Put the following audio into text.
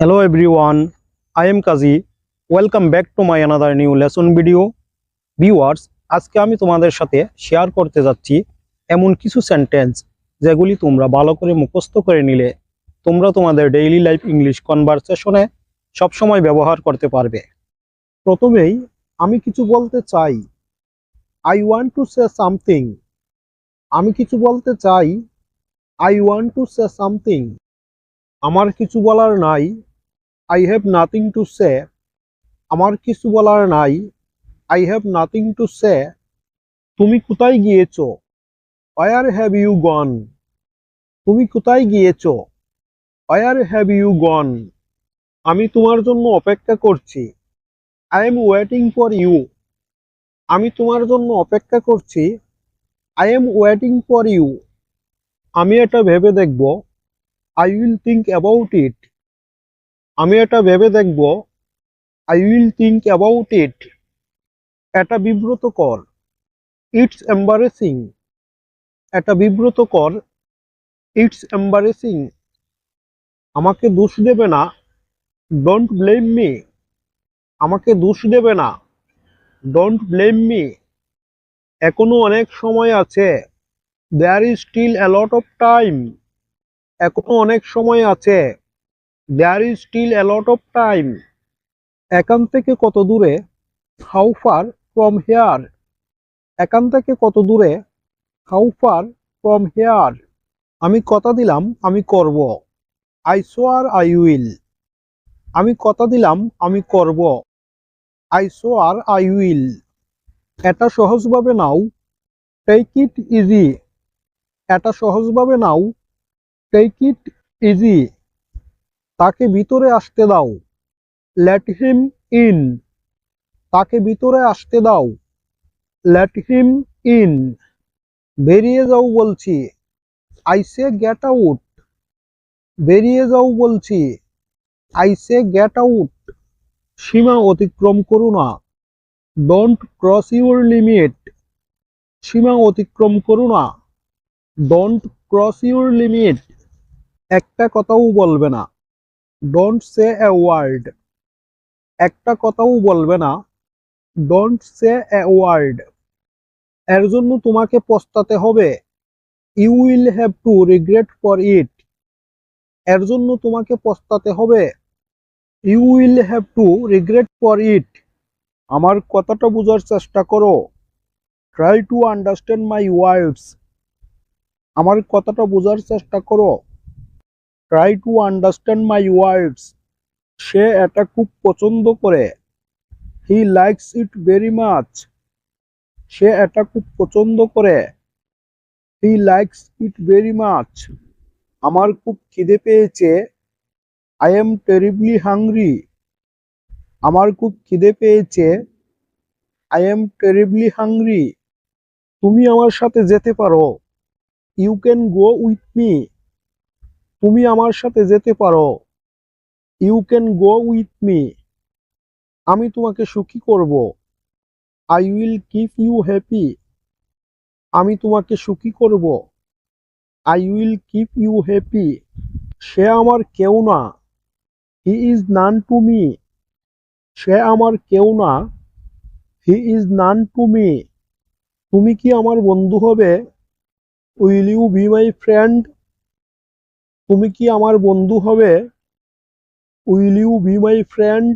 Hello everyone, I am Kazi. Welcome back to my another new lesson video. Viewers, আজকে আমি তোমাদের সাথে share করতে যাচ্ছি এমন কিছু সেন্টেন্স যেগুলি তোমরা ভালো করে মুখস্থ করে নিলে তোমরা তোমাদের ডেইলি লাইফ ইংলিশ কনভারসেশনে সবসময় ব্যবহার করতে পারবে। প্রথমেই আমি কিছু বলতে চাই। I want to say something আমি কিছু বলতে চাই। I want to say something আমার কিছু বলার নাই। I have nothing to say আমার কিছু বলার নাই। I have nothing to say তুমি কোথায় গিয়েছো? ওয়ার হ্যাভ ইউ গন তুমি কোথায় গিয়েছো? ওয়ার হ্যাভ ইউ গন আমি তোমার জন্য অপেক্ষা করছি। I am waiting for you আমি তোমার জন্য অপেক্ষা করছি। I am waiting for you আমি এটা ভেবে দেখব। I will think about it আমি এটা ভেবে দেখব। I will think about it এটা বিব্রতকর। ইটস এম্বারেসিং এটা বিব্রতকর। ইটস এম্বারেসিং আমাকে দোষ দেবে না। ডোন্ট ব্লেম মি আমাকে দোষ দেবে না। ডোন্ট ব্লেম মি এখনও অনেক সময় আছে। There is still a lot of time এখনও অনেক সময় আছে। There is still a lot of time এখান থেকে কত দূরে? হাউ ফার ফ্রম হেয়ার এখান থেকে কত দূরে? হাউ ফার ফ্রম হেয়ার আমি কথা দিলাম, আমি করব। আই সোয়ার আই উইল আমি কথা দিলাম, আমি করব। আই সোয়ার আই উইল এটা সহজভাবে নাও। টেক ইট ইজি এটা সহজভাবে নাও। টেক ইট ইজি তাকে ভিতরে আসতে দাও। লেট হিম ইন তাকে ভিতরে আসতে দাও। লেট হিম ইন বেরিয়ে যাও বলছি। আই সে গেট আউট বেরিয়ে যাও বলছি। আই সে গেট আউট সীমা অতিক্রম করো না। ডোন্ট ক্রস ইউর লিমিট সীমা অতিক্রম করো না। ডোন্ট ক্রস ইউর লিমিট একটা কথাও বলবে না। ডোন্ট সে এ ওয়ার্ড একটা কথাও বলবে না। ডোন্ট সে এ ওয়ার্ড এর জন্য তোমাকে পস্তাতে হবে। You will have to regret for it এর জন্য তোমাকে পস্তাতে হবে। You will have to regret for it আমার কথাটা বোঝার চেষ্টা করো। Try to understand my words আমার কথাটা বোঝার চেষ্টা করো। Try to understand my words সে এটা খুব পছন্দ করে। He likes it very much সে এটা খুব পছন্দ করে। He likes it very much আমার খুব খিদে পেয়েছে। আই এম টেরিবলি হাংরি আমার খুব খিদে পেয়েছে। আই এম টেরিবলি হাংরি তুমি আমার সাথে যেতে পারো। You can go with me তুমি আমার সাথে যেতে পারো। You can go with me আমি তোমাকে সুখী করব। I will keep you happy আমি তোমাকে সুখী করব। I will keep you happy সে আমার কেউ না। He is none to me সে আমার কেউ না। He is none to me তুমি কি আমার বন্ধু হবে? Will you be my friend তুমি কি আমার বন্ধু হবে? Will you be my friend